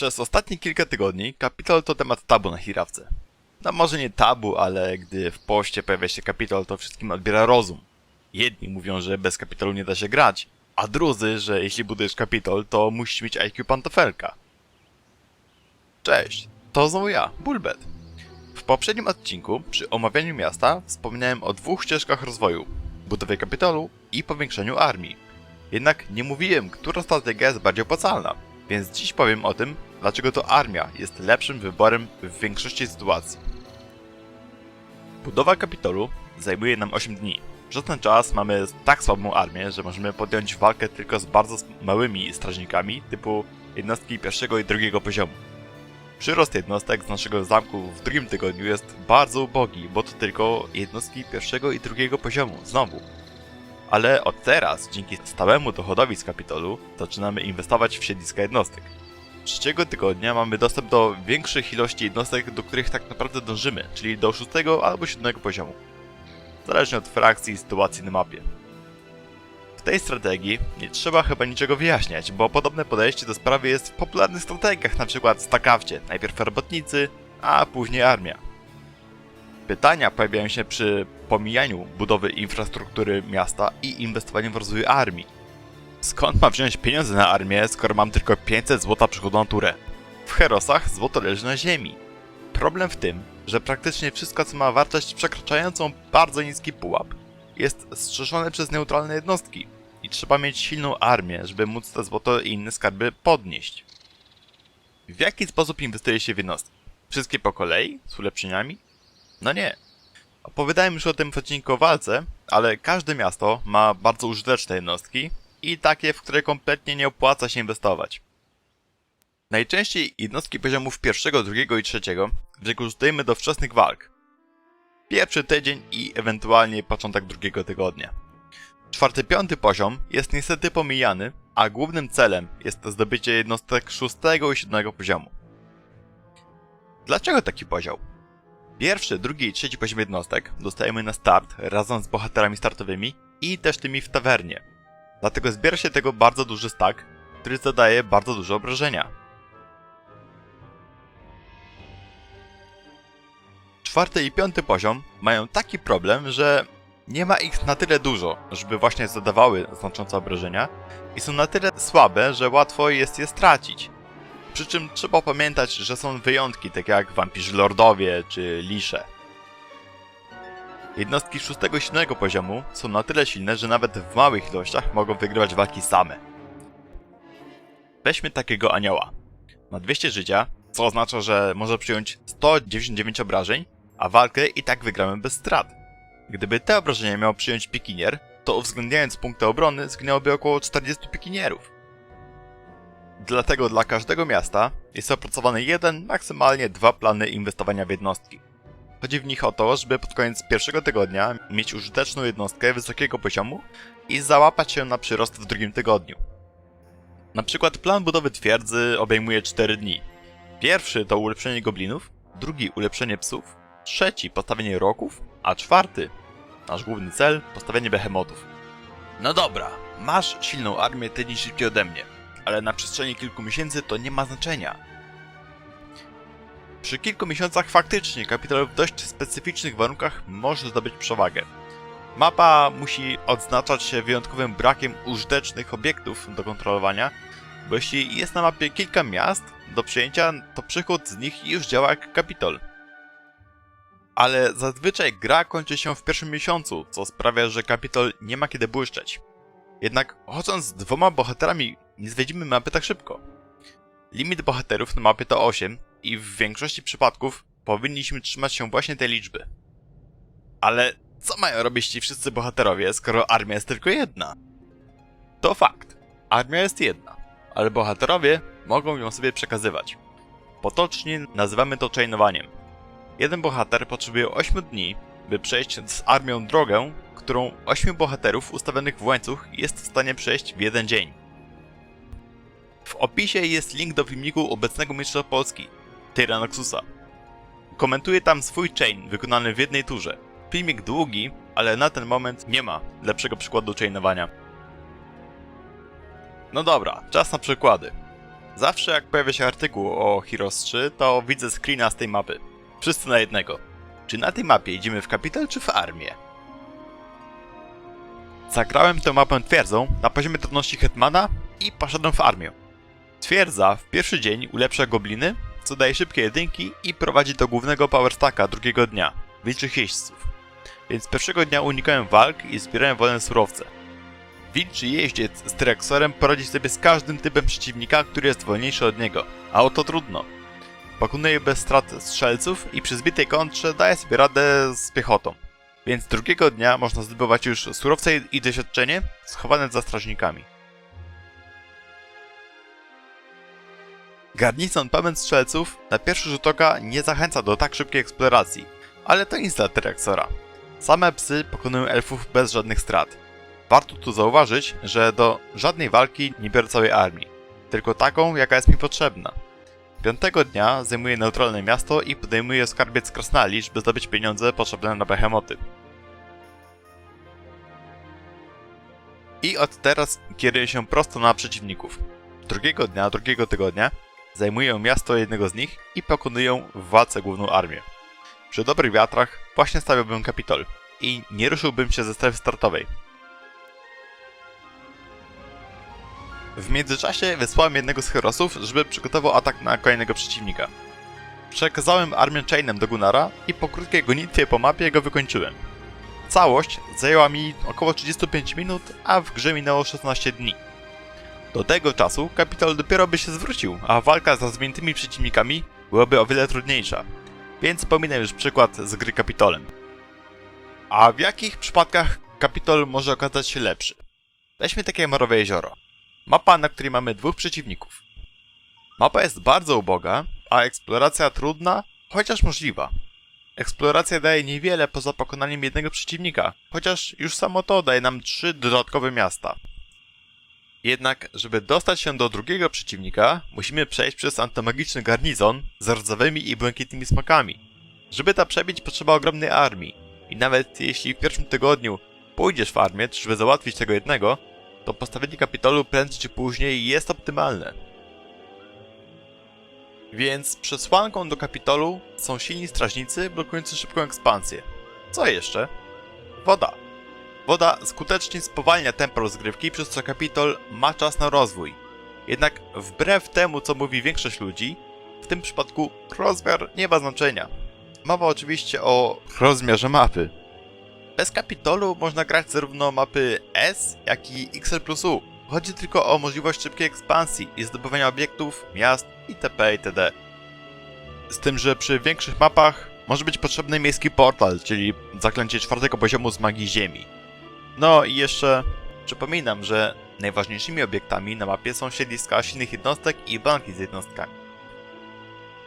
Przez ostatnie kilka tygodni Kapitol to temat tabu na Hirawce. No może nie tabu, ale gdy w poście pojawia się Kapitol, to wszystkim odbiera rozum. Jedni mówią, że bez Kapitolu nie da się grać, a drudzy, że jeśli budujesz Kapitol, to musisz mieć IQ pantofelka. Cześć, to znowu ja, Bulbet. W poprzednim odcinku, przy omawianiu miasta, wspomniałem o dwóch ścieżkach rozwoju. Budowie Kapitolu i powiększeniu armii. Jednak nie mówiłem, która strategia jest bardziej opłacalna, więc dziś powiem o tym, dlaczego to armia jest lepszym wyborem w większości sytuacji. Budowa Kapitolu zajmuje nam 8 dni. Przez ten czas mamy tak słabą armię, że możemy podjąć walkę tylko z bardzo małymi strażnikami typu jednostki pierwszego i drugiego poziomu. Przyrost jednostek z naszego zamku w drugim tygodniu jest bardzo ubogi, bo to tylko jednostki pierwszego i drugiego poziomu, znowu. Ale od teraz, dzięki stałemu dochodowi z kapitolu, zaczynamy inwestować w siedliska jednostek. Trzeciego tygodnia mamy dostęp do większych ilości jednostek, do których tak naprawdę dążymy, czyli do szóstego albo siódmego poziomu. Zależnie od frakcji i sytuacji na mapie. W tej strategii nie trzeba chyba niczego wyjaśniać, bo podobne podejście do sprawy jest w popularnych strategiach, np. w StarCraftie. Najpierw robotnicy, a później armia. Pytania pojawiają się przy pomijaniu budowy infrastruktury miasta i inwestowaniu w rozwój armii. Skąd mam wziąć pieniądze na armię, skoro mam tylko 500 złota przychodu na turę? W Herosach złoto leży na ziemi. Problem w tym, że praktycznie wszystko co ma wartość przekraczającą bardzo niski pułap jest strzeżone przez neutralne jednostki i trzeba mieć silną armię, żeby móc te złoto i inne skarby podnieść. W jaki sposób inwestuje się w jednostki? Wszystkie po kolei? Z ulepszeniami? No nie. Opowiadałem już o tym w odcinku o walce, ale każde miasto ma bardzo użyteczne jednostki i takie, w które kompletnie nie opłaca się inwestować. Najczęściej jednostki poziomów pierwszego, drugiego i trzeciego wykorzystujemy do wczesnych walk. Pierwszy tydzień i ewentualnie początek drugiego tygodnia. Czwarty, piąty poziom jest niestety pomijany, a głównym celem jest zdobycie jednostek szóstego i siódmego poziomu. Dlaczego taki podział? Pierwszy, drugi i trzeci poziom jednostek dostajemy na start razem z bohaterami startowymi i też tymi w tawernie. Dlatego zbiera się tego bardzo duży stack, który zadaje bardzo dużo obrażenia. Czwarty i piąty poziom mają taki problem, że nie ma ich na tyle dużo, żeby właśnie zadawały znaczące obrażenia i są na tyle słabe, że łatwo jest je stracić. Przy czym trzeba pamiętać, że są wyjątki, takie jak wampirzy lordowie czy lisze. Jednostki 6 i 7 poziomu są na tyle silne, że nawet w małych ilościach mogą wygrywać walki same. Weźmy takiego anioła. Ma 200 życia, co oznacza, że może przyjąć 199 obrażeń, a walkę i tak wygramy bez strat. Gdyby te obrażenia miał przyjąć pikinier, to uwzględniając punkty obrony zginęłoby około 40 pikinierów. Dlatego dla każdego miasta jest opracowany jeden, maksymalnie dwa plany inwestowania w jednostki. Chodzi w nich o to, żeby pod koniec pierwszego tygodnia mieć użyteczną jednostkę wysokiego poziomu i załapać się na przyrost w drugim tygodniu. Na przykład plan budowy twierdzy obejmuje 4 dni. Pierwszy to ulepszenie goblinów, drugi ulepszenie psów, trzeci postawienie roków, a czwarty, nasz główny cel, postawienie behemotów. No dobra, masz silną armię ty szybciej ode mnie, ale na przestrzeni kilku miesięcy to nie ma znaczenia. Przy kilku miesiącach faktycznie kapitał w dość specyficznych warunkach może zdobyć przewagę. Mapa musi odznaczać się wyjątkowym brakiem użytecznych obiektów do kontrolowania, bo jeśli jest na mapie kilka miast do przyjęcia, to przychód z nich już działa jak kapitol. Ale zazwyczaj gra kończy się w pierwszym miesiącu, co sprawia, że kapitol nie ma kiedy błyszczeć. Jednak chodząc z dwoma bohaterami nie zwiedzimy mapy tak szybko. Limit bohaterów na mapie to 8 i w większości przypadków powinniśmy trzymać się właśnie tej liczby. Ale co mają robić ci wszyscy bohaterowie, skoro armia jest tylko jedna? To fakt. Armia jest jedna, ale bohaterowie mogą ją sobie przekazywać. Potocznie nazywamy to chainowaniem. Jeden bohater potrzebuje 8 dni, by przejść z armią drogę, którą 8 bohaterów ustawionych w łańcuch jest w stanie przejść w jeden dzień. W opisie jest link do filmiku obecnego mistrza Polski, Tyranoxusa. Komentuje tam swój chain wykonany w jednej turze. Filmik długi, ale na ten moment nie ma lepszego przykładu chainowania. No dobra, czas na przykłady. Zawsze jak pojawia się artykuł o Heroes 3, to widzę screena z tej mapy. Wszyscy na jednego. Czy na tej mapie idziemy w Kapital czy w armię? Zagrałem tę mapę twierdzą na poziomie trudności Hetmana i poszedłem w armię. Twierdza w pierwszy dzień ulepsza gobliny, co daje szybkie jedynki i prowadzi do głównego powerstacka drugiego dnia, wilczych jeźdźców. Więc pierwszego dnia unikałem walk i zbierałem wolne surowce. Wilczy jeździec z Trexorem poradzi sobie z każdym typem przeciwnika, który jest wolniejszy od niego, a oto trudno. Pokonuje bez strat strzelców i przy zbitej kontrze daje sobie radę z piechotą. Więc drugiego dnia można zdobywać już surowce i doświadczenie schowane za strażnikami. Garnizon pełen strzelców na pierwszy rzut oka nie zachęca do tak szybkiej eksploracji, ale to nic dla Terexora. Same psy pokonują elfów bez żadnych strat. Warto tu zauważyć, że do żadnej walki nie biorę całej armii, tylko taką, jaka jest mi potrzebna. Piątego dnia zajmuję neutralne miasto i podejmuję skarbiec Krasnali, żeby zdobyć pieniądze potrzebne na behemoty. I od teraz kieruję się prosto na przeciwników. Drugiego dnia, drugiego tygodnia zajmuję miasto jednego z nich i pokonuję w walce główną armię. Przy dobrych wiatrach właśnie stawiałbym kapitol i nie ruszyłbym się ze strefy startowej. W międzyczasie wysłałem jednego z herosów, żeby przygotował atak na kolejnego przeciwnika. Przekazałem armię Chainem do Gunnara i po krótkiej gonitwie po mapie go wykończyłem. Całość zajęła mi około 35 minut, a w grze minęło 16 dni. Do tego czasu kapitał dopiero by się zwrócił, a walka z rozwiniętymi przeciwnikami byłaby o wiele trudniejsza. Więc pominę już przykład z gry Kapitolem. A w jakich przypadkach Kapitol może okazać się lepszy? Weźmy takie Morowe Jezioro. Mapa, na której mamy dwóch przeciwników. Mapa jest bardzo uboga, a eksploracja trudna, chociaż możliwa. Eksploracja daje niewiele poza pokonaniem jednego przeciwnika, chociaż już samo to daje nam trzy dodatkowe miasta. Jednak, żeby dostać się do drugiego przeciwnika, musimy przejść przez antymagiczny garnizon z rdzawymi i błękitnymi smakami. Żeby to przebić, potrzeba ogromnej armii. I nawet jeśli w pierwszym tygodniu pójdziesz w armię, żeby załatwić tego jednego, to postawienie kapitolu prędzej czy później jest optymalne. Więc przesłanką do kapitolu są silni strażnicy blokujący szybką ekspansję. Co jeszcze? Woda. Woda skutecznie spowalnia tempo rozgrywki, przez co kapitol ma czas na rozwój. Jednak wbrew temu, co mówi większość ludzi, w tym przypadku rozmiar nie ma znaczenia. Mowa oczywiście o rozmiarze mapy. Bez kapitolu można grać zarówno mapy S, jak i XL plus U. Chodzi tylko o możliwość szybkiej ekspansji i zdobywania obiektów, miast itp. itd. Z tym, że przy większych mapach może być potrzebny miejski portal, czyli zaklęcie czwartego poziomu z magii ziemi. No i jeszcze przypominam, że najważniejszymi obiektami na mapie są siedliska silnych jednostek i banki z jednostkami.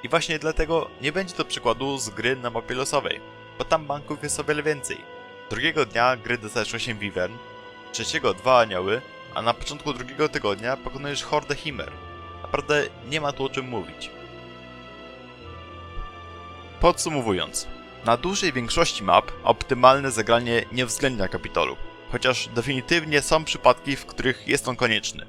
I właśnie dlatego nie będzie to przykładu z gry na mapie losowej, bo tam banków jest o wiele więcej. Drugiego dnia gry dostajesz 8 Wivern, trzeciego 2 anioły, a na początku drugiego tygodnia pokonujesz hordę Himer. Naprawdę nie ma tu o czym mówić. Podsumowując, na dużej większości map optymalne zagranie nie uwzględnia kapitolu, chociaż definitywnie są przypadki, w których jest on konieczny.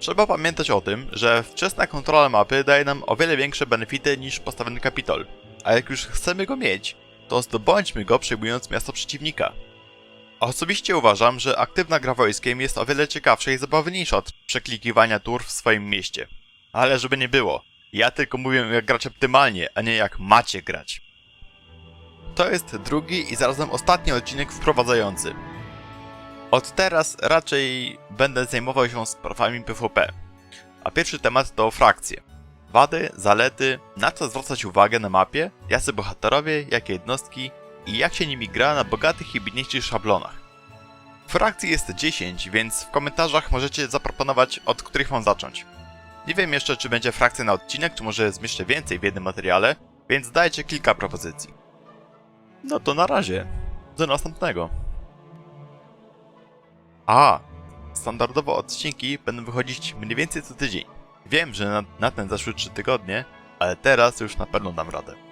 Trzeba pamiętać o tym, że wczesna kontrola mapy daje nam o wiele większe benefity niż postawiony kapitol, a jak już chcemy go mieć, to zdobądźmy go przejmując miasto przeciwnika. Osobiście uważam, że aktywna gra wojskiem jest o wiele ciekawsza i zabawniejsza od przeklikiwania tur w swoim mieście. Ale żeby nie było, ja tylko mówię jak grać optymalnie, a nie jak macie grać. To jest drugi i zarazem ostatni odcinek wprowadzający. Od teraz raczej będę zajmował się sprawami PvP. A pierwszy temat to frakcje. Wady, zalety, na co zwracać uwagę na mapie, jacy bohaterowie, jakie jednostki i jak się nimi gra na bogatych i biedniejszych szablonach. Frakcji jest 10, więc w komentarzach możecie zaproponować od których mam zacząć. Nie wiem jeszcze czy będzie frakcja na odcinek, czy może zmieszczę więcej w jednym materiale, więc dajcie kilka propozycji. No to na razie. Do następnego. A, standardowo odcinki będą wychodzić mniej więcej co tydzień. Wiem, że na, na ten zaszły 3 tygodnie, ale teraz już na pewno dam radę.